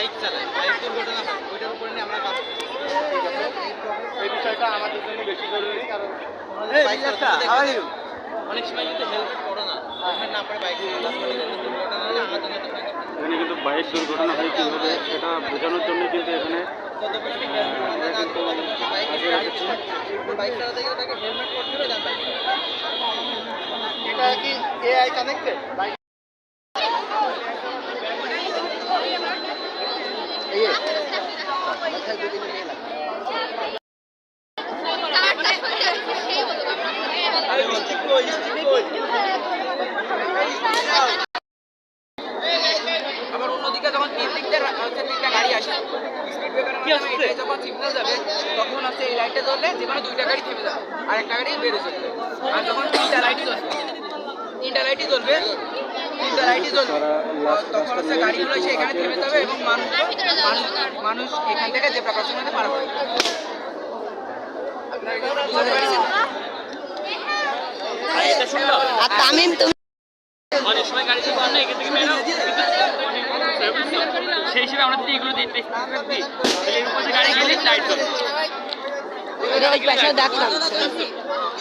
bike চালায় bike দুর্ঘটনা হয় ওইটার উপরে নিয়ে আমরা কাজ এই বিষয়টা আমাদের জন্য বেশি জরুরি কারণ অনেক সময় কিন্তু হেলমেট পড়ে না হেলমেট না পরে বাইক দুর্ঘটনা হলে আমার জন্য এখানে কিন্তু বাইক দুর্ঘটনা হয় কীভাবে সেটা বোঝানোর জন্য কিন্তু এখানে বাইক চালাতে গেলে তাকে হেলমেট পরতে হবে এটা কি এআই কানেক্টেড বাইক আবার অন্যদিকে যখন তিন দিক দিয়ে তিনটা গাড়ি আসে স্পিড ব্রেকার যখন সিগন্যাল যাবে তখন এই লাইটটা জ্বললে যে কোনো দুইটা গাড়ি থেমে যাবে আর একটা গাড়ি বেড়ে চলবে আর যখন তিনটা লাইটই জ্বলবে তিনটা লাইটই জ্বলবে তিনটা লাইটই জ্বলবে তখন হচ্ছে গাড়িগুলো এসে এখানে থেমে যাবে এবং মানুষ এখান থেকে যে প্রকাশের মধ্যে পার হবে আপনারা কি বুঝতে পারছেন আর এটা শুনলো আর তামিম তুমি অনেক সময় গাড়ি থেকে অন্য এখান থেকে বেরো সেই হিসেবে আমরা যদি এগুলো দিই গাড়ি গেলে লাইট জ্বলবে এটা ওই পাশে দেখলাম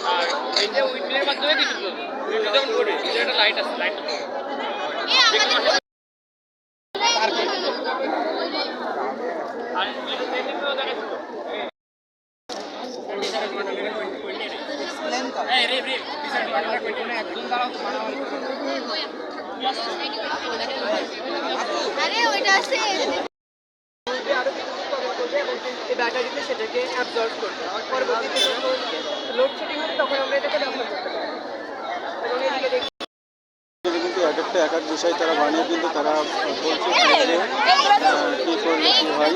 আর এই উইন্ডোর মাধ্যমে বিদ্যুৎ জ্বলবে যেমন করে এটা লাইট আছে লাইট আরে ওইটা আছে ব্যাটারিতে সেটাকে অ্যাবজর্ব করবে পরবর্তীতে যখন লোডশেডিং হবে তখন আমরা এটাকে ব্যবহার করতে পারব এবং এদিকে দেখি কিন্তু এক একটা এক এক বিষয় তারা বানিয়ে কিন্তু তারা বলছে যে কী করলে কী হয়